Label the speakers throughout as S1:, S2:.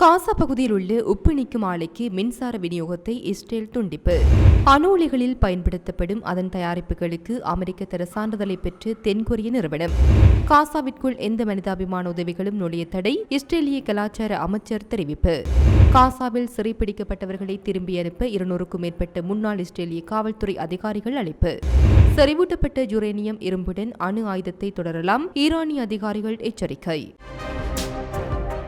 S1: காசா பகுதியில் உள்ள உப்பு நீக்கும் ஆலைக்கு மின்சார விநியோகத்தை இஸ்ரேல் துண்டிப்பு. அணு உலைகளில் பயன்படுத்தப்படும் அதன் தயாரிப்புகளுக்கு அமெரிக்க தர சான்றிதழை பெற்று தென்கொரிய நிறுவனம். காசாவிற்குள் எந்த மனிதாபிமான உதவிகளும் நுழைய தடை இஸ்ரேலிய கலாச்சார அமைச்சர் தெரிவிப்பு. காசாவில் சிறைப்பிடிக்கப்பட்டவர்களை திரும்பி அனுப்ப இருநூறுக்கும் மேற்பட்ட முன்னாள் இஸ்ரேலிய காவல்துறை அதிகாரிகள் அழைப்பு. செறிவூட்டப்பட்ட யுரேனியம் இரும்புடன் அணு ஆயுதத்தை தொடரலாம் ஈரானிய அதிகாரிகள் எச்சரிக்கை.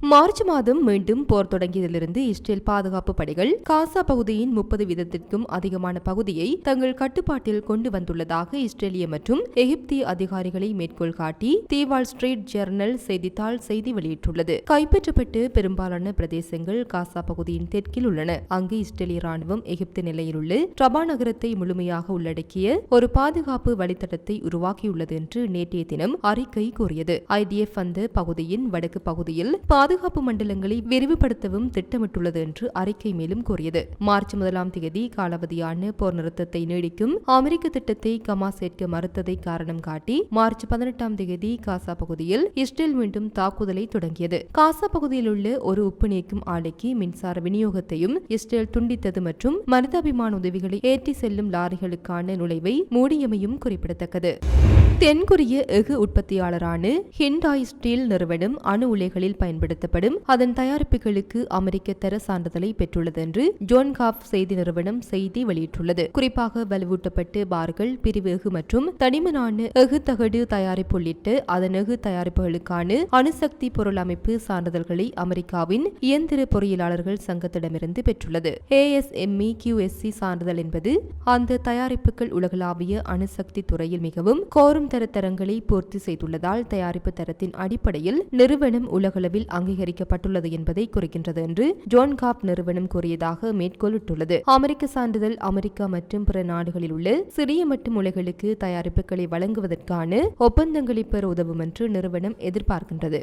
S1: மார்ச் மாதம் மீண்டும் போர் தொடங்கியதிலிருந்து இஸ்ரேல் பாதுகாப்பு படைகள் காசா பகுதியின் முப்பது வீதத்திற்கும் அதிகமான பகுதியை தங்கள் கட்டுப்பாட்டில் கொண்டு வந்துள்ளதாக இஸ்ரேலிய மற்றும் எகிப்திய அதிகாரிகளை மேற்கோள் காட்டி தீவால் ஸ்ட்ரீட் ஜெர்னல் செய்தித்தாள் செய்தி வெளியிட்டுள்ளது. கைப்பற்றப்பட்டு பெரும்பாலான பிரதேசங்கள் காசா பகுதியின் தெற்கில் உள்ளன. அங்கு இஸ்ரேலிய ராணுவம் எகிப்து நிலையில் உள்ள ரபா நகரத்தை முழுமையாக உள்ளடக்கிய ஒரு பாதுகாப்பு வழித்தடத்தை உருவாக்கியுள்ளது என்று நேற்றைய தினம் அறிக்கை கூறியது. ஐடிஎஃப் அந்த பகுதியின் வடக்கு பகுதியில் பாதுகாப்பு மண்டலங்களை விரிவுபடுத்தவும் திட்டமிட்டுள்ளது என்று அறிக்கை மேலும் கூறியது. மார்ச் முதலாம் தேதி காலாவதியான போர் நிறுத்தத்தை நீடிக்கும் அமெரிக்க திட்டத்தை கமா சேர்க்க மறுத்ததை காரணம் காட்டி மார்ச் பதினெட்டாம் தேதி காசா பகுதியில் இஸ்ரேல் மீண்டும் தாக்குதலை தொடங்கியது. காசா பகுதியில் உள்ள ஒரு உப்பு நீக்கும் ஆலைக்கு மின்சார விநியோகத்தையும் இஸ்ரேல் துண்டித்தது மற்றும் மனிதாபிமான உதவிகளை ஏற்றி செல்லும் லாரிகளுக்கான நுழைவை மூடியமையும் குறிப்பிடத்தக்கது. தென்கொரிய எஃகு உற்பத்தியாளரான ஹிண்டாய் ஸ்டீல் நிறுவனம் அணு உலைகளில் பயன்படுத்தப்படும். அதன் தயாரிப்புகளுக்கு அமெரிக்க தர சான்றிதழை பெற்றுள்ளது என்று ஜோன் காப் செய்தி நிறுவனம் செய்தி வெளியிட்டுள்ளது. குறிப்பாக வலுவூட்டப்பட்டு பார்கள் பிரிவு எஃகு மற்றும் தனிமனான எஃகு தகடு தயாரிப்பு உள்ளிட்ட அதன் எஃகு தயாரிப்புகளுக்கான அணுசக்தி பொருள் அமைப்பு சான்றிதழ்களை அமெரிக்காவின் இயந்திர பொறியியலாளர்கள் சங்கத்திடமிருந்து பெற்றுள்ளது. ஏஎஸ்எம்இ கியூஎஸ்சி சான்றிதழ் என்பது அந்த தயாரிப்புகள் உலகளாவிய அணுசக்தி துறையில் மிகவும் கோரும் தர தரங்களை பூர்த்தி செய்துள்ளதால் தயாரிப்பு தரத்தின் அடிப்படையில் நிறுவனம் உலகளவில் அங்கீகரிக்கப்பட்டுள்ளது என்பதை குறிக்கின்றது என்று ஜோன் காப் நிறுவனம் கூறியதாக மேற்கோளிட்டுள்ளது. அமெரிக்க சான்றிதழ் அமெரிக்கா மற்றும் பிற நாடுகளில் உள்ள சிறிய மற்றும் உலைகளுக்கு தயாரிப்புகளை வழங்குவதற்கான ஒப்பந்தங்களை பெற உதவும் என்று நிறுவனம் எதிர்பார்க்கின்றது.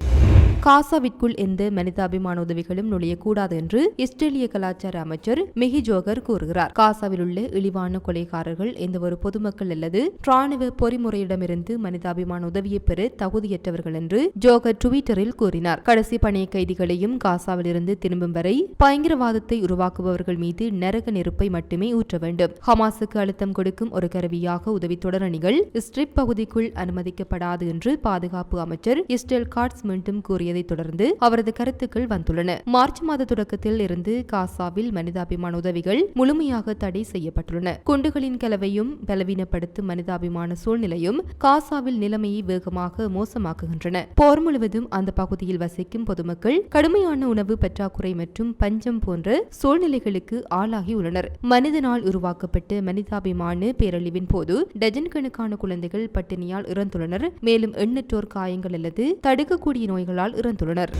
S1: காசாவிற்குள் எந்த மனிதாபிமான உதவிகளும் நுழையக்கூடாது என்று இஸ்ரேலிய கலாச்சார அமைச்சர் மிகி ஜோகர் கூறுகிறார். காசாவில் உள்ள இழிவான கொலைகாரர்கள் எந்தவொரு பொதுமக்கள் அல்லது ராணுவ பொறிமுறையிடமிருந்து மனிதாபிமான உதவியை பெற தகுதியற்றவர்கள் என்று ஜோகர் டுவிட்டரில் கூறினார். கடைசி பணைய கைதிகளையும் காசாவில் இருந்து திரும்பும் வரை பயங்கரவாதத்தை உருவாக்குபவர்கள் மீது நரக நெருப்பை மட்டுமே ஊற்ற வேண்டும். ஹமாஸுக்கு அழுத்தம் கொடுக்கும் ஒரு கருவியாக உதவி தொடரணிகள் ஸ்ட்ரிப் பகுதிக்குள் அனுமதிக்கப்படாது என்று பாதுகாப்பு அமைச்சர் இஸ்டெல் காட்ஸ் மீண்டும் கூறியதைத் தொடர்ந்து அவரது கருத்துக்கள் வந்துள்ளன. மார்ச் மாத தொடக்கத்தில் இருந்து காசாவில் மனிதாபிமான உதவிகள் முழுமையாக தடை செய்யப்பட்டுள்ளன. குண்டுகளின் கலவையும் பலவீனப்படுத்தும் மனிதாபிமான சூழ்நிலையும் காசாவில் நிலைமையை வேகமாக மோசமாக்குகின்றன. போர் முழுவதும் அந்த பகுதியில் வசிக்கும் பொது பொதுமக்கள் கடுமையான உணவு பற்றாக்குறை மற்றும் பஞ்சம் போன்ற சூழ்நிலைகளுக்கு ஆளாகி உள்ளனர். மனிதனால் உருவாக்கப்பட்ட மனிதாபிமான பேரழிவின் போது டஜன் கணக்கான குழந்தைகள் பட்டினியால் இறந்துள்ளனர். மேலும் எண்ணற்றோர் காயங்கள் அல்லது தடுக்கக்கூடிய நோய்களால் இறந்துள்ளனர்.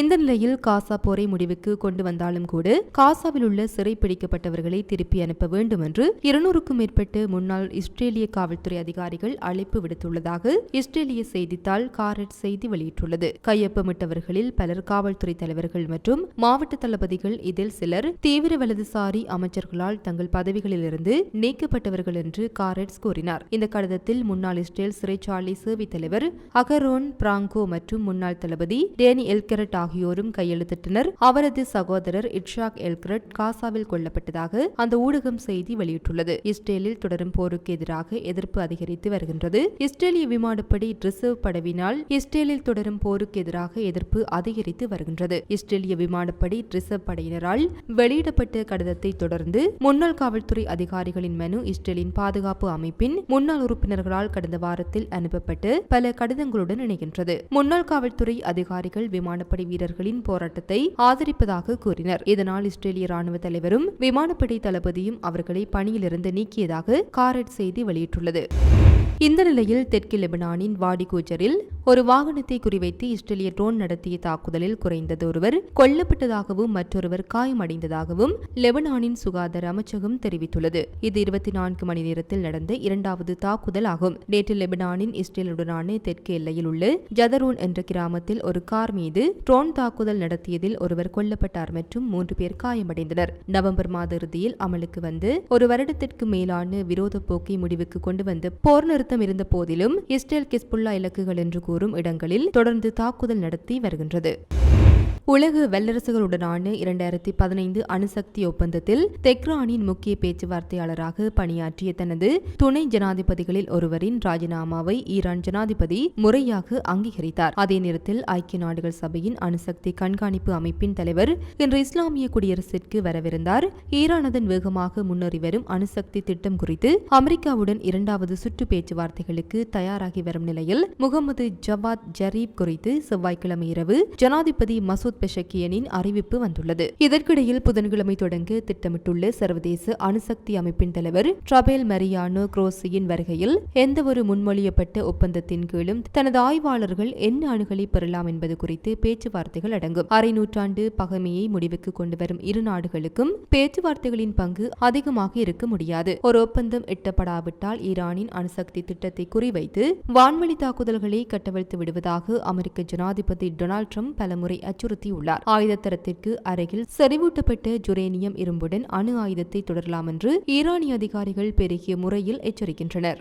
S1: இந்த நிலையில் காசா போரை முடிவுக்கு கொண்டு வந்தாலும் கூட காசாவில் உள்ள சிறை பிடிக்கப்பட்டவர்களை திருப்பி அனுப்ப வேண்டும் என்று இருநூறுக்கும் மேற்பட்ட முன்னாள் இஸ்ரேலிய காவல்துறை அதிகாரிகள் அழைப்பு விடுத்துள்ளதாக இஸ்ரேலிய செய்தித்தாள் காரெட் செய்தி வெளியிட்டுள்ளது. கையொப்பமிட்டவர்களில் பலர் காவல்துறை தலைவர்கள் மற்றும் மாவட்ட தளபதிகள் இதில் சிலர் தீவிர வலதுசாரி அமைச்சர்களால் தங்கள் பதவிகளிலிருந்து நீக்கப்பட்டவர்கள் என்று காரெட்ஸ் கூறினார். இந்த கடிதத்தில் முன்னாள் இஸ்ரேல் சிறைச்சாலை சேவை தலைவர் அகரோன் பிராங்கோ மற்றும் முன்னாள் தளபதி டேனி எல்கரட் ஆகியோரும் கையெழுத்திட்டனர். அவரது சகோதரர் இட்ஷாக் எல்கரட் காசாவில் கொல்லப்பட்டதாக அந்த ஊடகம் செய்தி வெளியிட்டுள்ளது. இஸ்ரேலில் தொடரும் போருக்கு எதிராக எதிர்ப்பு அதிகரித்து வருகின்றது. இஸ்ரேலிய விமானப்படை ரிசர்வ் படவினால் இஸ்ரேலில் தொடரும் போருக்கு எதிராக எதிர்ப்பு அதிகரித்து வருகின்றது. இஸ்ரேலிய விமானப்படை ரிசர்வ் படையினரால் வெளியிடப்பட்ட கடிதத்தை தொடர்ந்து முன்னாள் காவல்துறை அதிகாரிகளின் மனு இஸ்ரேலின் பாதுகாப்பு அமைப்பின் முன்னாள் உறுப்பினர்களால் கடந்த வாரத்தில் அனுப்பப்பட்டு பல கடிதங்களுடன் இணைகின்றது. முன்னாள் காவல்துறை அதிகாரிகள் விமானப்படை வீரர்களின் போராட்டத்தை ஆதரிப்பதாக கூறினர். இதனால் இஸ்ரேலிய ராணுவ தலைவரும் விமானப்படை தளபதியும் அவர்களை பணியிலிருந்து நீக்கியதாக காரெட் செய்தி வெளியிட்டுள்ளது. இந்த நிலையில் தெற்கு லெபனானின் வாடி ஒரு வாகனத்தை குறிவைத்து இஸ்ரேலிய ட்ரோன் நடத்திய தாக்குதலில் குறைந்தது ஒருவர் கொல்லப்பட்டதாகவும் மற்றொருவர் காயமடைந்ததாகவும் லெபனானின் சுகாதார அமைச்சகம் தெரிவித்துள்ளது. இது இருபத்தி நான்கு மணி நேரத்தில் நடந்த இரண்டாவது தாக்குதல் ஆகும். நேற்று லெபனானின் இஸ்ரேலுடனான தெற்கு எல்லையில் உள்ள ஜதரோன் என்ற கிராமத்தில் ஒரு கார் மீது ட்ரோன் தாக்குதல் நடத்தியதில் ஒருவர் கொல்லப்பட்டார் மற்றும் மூன்று பேர் காயமடைந்தனர். நவம்பர் மாத இறுதியில் அமலுக்கு வந்து ஒரு வருடத்திற்கு மேலான விரோத போக்கை முடிவுக்கு கொண்டு வந்து போர் அழுத்தம் இருந்த போதிலும் இஸ்ரேல் கிஸ்புல்லா இலக்குகள் என்று கூறும் இடங்களில் தொடர்ந்து தாக்குதல் நடத்தி வருகின்றது. உலக வல்லரசுகளுடனான இரண்டாயிரத்தி பதினைந்து அணுசக்தி ஒப்பந்தத்தில் தெக்ரானின் முக்கிய பேச்சுவார்த்தையாளராக பணியாற்றிய தனது துணை ஜனாதிபதிகளில் ஒருவரின் ராஜினாமாவை ஈரான் ஜனாதிபதி முறையாக அங்கீகரித்தார். அதே நேரத்தில் ஐக்கிய நாடுகள் சபையின் அணுசக்தி கண்காணிப்பு அமைப்பின் தலைவர் இன்று இஸ்லாமிய குடியரசிற்கு வரவிருந்தார். ஈரானதன் வேகமாக முன்னேறி வரும் அணுசக்தி திட்டம் குறித்து அமெரிக்காவுடன் இரண்டாவது சுற்று பேச்சுவார்த்தைகளுக்கு தயாராகி வரும் நிலையில் முகமது ஜவாத் ஜரீப் குறித்து செவ்வாய்க்கிழமை இரவு ஜனாதிபதி மசூத் பெஷக்கியனின் அறிவிப்பு வந்துள்ளது. இதற்கிடையில் புதன்கிழமை தொடங்க திட்டமிட்டுள்ள சர்வதேச அணுசக்தி அமைப்பின் தலைவர் ட்ரபேல் மரியானோ குரோசியின் வருகையில் எந்தவொரு முன்மொழியப்பட்ட ஒப்பந்தத்தின் கீழும் தனது ஆய்வாளர்கள் என்ன அணுகலை பெறலாம் என்பது குறித்து பேச்சுவார்த்தைகள் அடங்கும். அரை நூற்றாண்டு பகைமையை முடிவுக்கு கொண்டுவரும் இரு நாடுகளுக்கும் பேச்சுவார்த்தைகளின் பங்கு அதிகமாக இருக்க முடியாது. ஒரு ஒப்பந்தம் எட்டப்படாவிட்டால் ஈரானின் அணுசக்தி திட்டத்தை குறிவைத்து வான்வழி தாக்குதல்களை கட்டவிழ்த்து விடுவதாக அமெரிக்க ஜனாதிபதி டொனால்ட் ட்ரம்ப் பலமுறை அச்சுறுத்தி ஆயுத ஆயுதத்தரத்திற்கு அருகில் செறிவூட்டப்பட்ட ஜுரேனியம் இரும்புடன் அணு ஆயுதத்தை தொடரலாம் என்று ஈரானிய அதிகாரிகள் பெருகிய முறையில் எச்சரிக்கின்றனர்.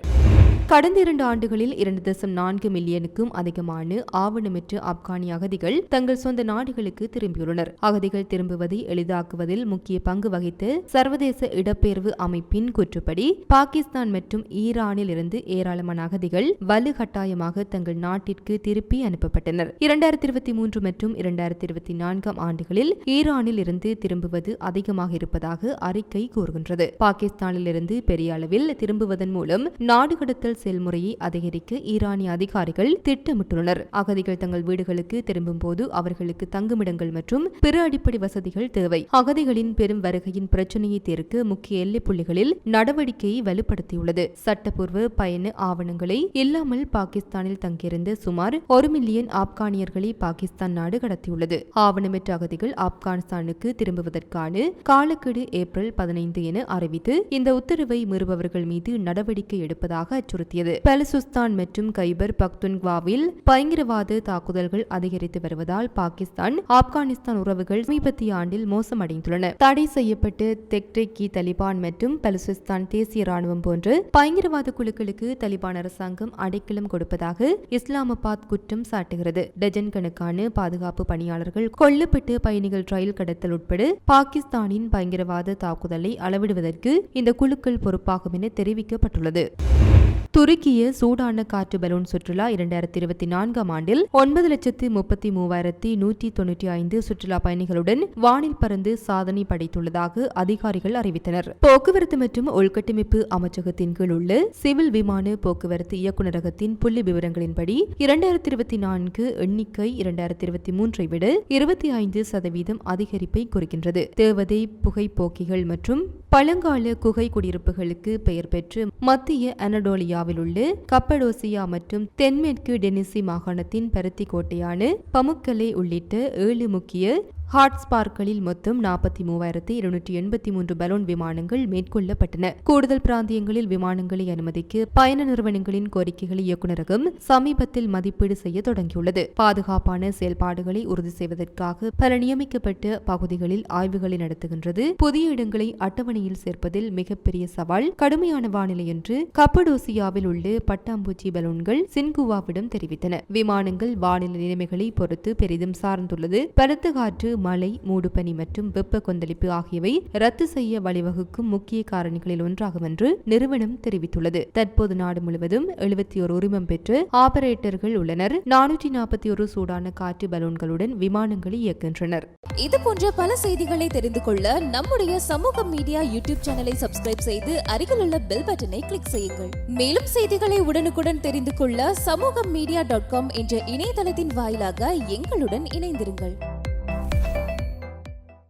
S1: கடந்த இரண்டு ஆண்டுகளில் இரண்டு தசம் நான்கு மில்லியனுக்கும் அதிகமான ஆவணமற்ற ஆப்கானிய அகதிகள் தங்கள் சொந்த நாடுகளுக்கு திரும்பியுள்ளனர். அகதிகள் திரும்புவதை எளிதாக்குவதில் முக்கிய பங்கு வகித்த சர்வதேச இடப்பெயர்வு அமைப்பின் கூற்றுப்படி பாகிஸ்தான் மற்றும் ஈரானில் இருந்து ஏராளமான அகதிகள் வலுக்கட்டாயமாக தங்கள் நாட்டிற்கு திருப்பி அனுப்பப்பட்டனர். இரண்டாயிரத்தி இருபத்தி மூன்று மற்றும் இரண்டாயிரத்தி இருபத்தி நான்காம் ஆண்டுகளில் ஈரானில் இருந்து திரும்புவது அதிகமாக இருப்பதாக அறிக்கை கூறுகின்றது. பாகிஸ்தானில் இருந்து பெரிய அளவில் திரும்புவதன் மூலம் நாடு கடத்தல் செயல்முறையை அதிகரிக்க ஈரானிய அதிகாரிகள் திட்டமிட்டுள்ளனர். அகதிகள் தங்கள் வீடுகளுக்கு திரும்பும் போது அவர்களுக்கு தங்குமிடங்கள் மற்றும் பிற அடிப்படை வசதிகள் தேவை. அகதிகளின் பெரும் வருகையின் பிரச்சனையை தீர்க்க முக்கிய எல்லைப் புள்ளிகளில் நடவடிக்கையை வலுப்படுத்தியுள்ளது. சட்டப்பூர்வ பயண ஆவணங்களை இல்லாமல் பாகிஸ்தானில் தங்கியிருந்த சுமார் ஒரு மில்லியன் ஆப்கானியர்களை பாகிஸ்தான் நாடு கடத்தியுள்ளது. ஆவணமற்ற அகதிகள் ஆப்கானிஸ்தானுக்கு திரும்புவதற்கான காலக்கெடு ஏப்ரல் பதினைந்து என அறிவித்து இந்த உத்தரவை மீறுபவர்கள் மீது நடவடிக்கை எடுப்பதாக அச்சுறுத்தியது பலுசுஸ்தான் மற்றும் கைபர் பக்துன்குவாவில் பயங்கரவாத தாக்குதல்கள் அதிகரித்து வருவதால் பாகிஸ்தான் ஆப்கானிஸ்தான் உறவுகள் சமீபத்திய ஆண்டில் மோசமடைந்துள்ளன. தடை செய்யப்பட்டு தெக்டெக்கி தலிபான் மற்றும் பலுசிஸ்தான் தேசிய ராணுவம் போன்று பயங்கரவாத குழுக்களுக்கு தலிபான் அரசாங்கம் அடைக்கலம் கொடுப்பதாக இஸ்லாமாபாத் குற்றம் சாட்டுகிறது. டஜன் கணக்கான பாதுகாப்பு பணியாளர்கள் கொல்லப்பட்டு பயணிகள் ரயில் கடத்தல் உட்பட பாகிஸ்தானின் பயங்கரவாத தாக்குதலை அளவிடுவதற்கு இந்த குழுக்கள் பொறுப்பாகும் என தெரிவிக்கப்பட்டுள்ளது. துருக்கிய சூடான காற்று பலூன் சுற்றுலா இரண்டாயிரத்தி இருபத்தி நான்காம் ஆண்டில் ஒன்பது லட்சத்து முப்பத்தி மூவாயிரத்தி நூற்றி தொன்னூற்றி ஐந்து சுற்றுலா பயணிகளுடன் வானில் பறந்து சாதனை படைத்துள்ளதாக அதிகாரிகள் அறிவித்தனர். போக்குவரத்து மற்றும் உள்கட்டமைப்பு அமைச்சகத்தின் கீழ் உள்ள சிவில் விமான போக்குவரத்து இயக்குநரகத்தின் புள்ளி விவரங்களின்படி இரண்டாயிரத்தி இருபத்தி நான்கு எண்ணிக்கை இரண்டாயிரத்தி இருபத்தி மூன்றை விட இருபத்தி ஐந்து சதவீதம் அதிகரிப்பை குறிக்கின்றது. தேவதை புகைப்போக்கிகள் மற்றும் பழங்கால குகை குடியிருப்புகளுக்கு பெயர் பெற்று மத்திய அனடோலியா அனடோலியாவில் உள்ள கப்படோசியா மற்றும் தென்மேற்கு டெனிசி மாகாணத்தின் பருத்தி கோட்டையான பமுக்கலை உள்ளிட்ட ஏழு முக்கிய ஹாட்ஸ்பார்களில் மொத்தம் நாற்பத்தி மூவாயிரத்தி இருநூற்றி எண்பத்தி மூன்று பலூன் விமானங்கள் மேற்கொள்ளப்பட்டன. கூடுதல் பிராந்தியங்களில் விமானங்களை அனுமதிக்க பயண நிறுவனங்களின் கோரிக்கைகளை இயக்குநரகம் சமீபத்தில் மதிப்பீடு செய்ய தொடங்கியுள்ளது. பாதுகாப்பான செயல்பாடுகளை உறுதி செய்வதற்காக பல நியமிக்கப்பட்ட பகுதிகளில் ஆய்வுகளை நடத்துகின்றது. புதிய இடங்களை அட்டவணையில் சேர்ப்பதில் மிகப்பெரிய சவால் கடுமையான வானிலை என்று கப்படோசியாவில் உள்ள பட்டாம்பூச்சி பலூன்கள் சின்குவாவிடம் தெரிவித்தன. விமானங்கள் வானிலை நிலைமைகளை பொறுத்து பெரிதும் சார்ந்துள்ளது. பலத்த காற்று மழை மூடுபனி மற்றும் வெப்ப கொந்தளிப்பு ஆகியவை ரத்து செய்ய வழிவகுக்கும் முக்கிய காரணிகளில் ஒன்றாகும் என்று நிறுவனம் தெரிவித்துள்ளது. தற்போது நாடு முழுவதும் எழுபத்தி ஒரு உரிமம் பெற்று ஆபரேட்டர்கள் உள்ளனர். நானூற்றி நாற்பத்தி ஒரு சூடான காற்று பலூன்களுடன் விமானங்களை இயக்குகின்றனர்.
S2: இது போன்ற பல செய்திகளை தெரிந்து கொள்ள நம்முடைய சமூக மீடியா யூடியூப் சேனலை சப்ஸ்கிரைப் செய்து அருகில் உள்ள பெல் பட்டனை கிளிக் செய்யுங்கள். மேலும் செய்திகளை உடனுக்குடன் தெரிந்து கொள்ள சமூக மீடியா டாட் காம் என்ற இணையதளத்தின் வாயிலாக எங்களுடன் இணைந்திருங்கள்.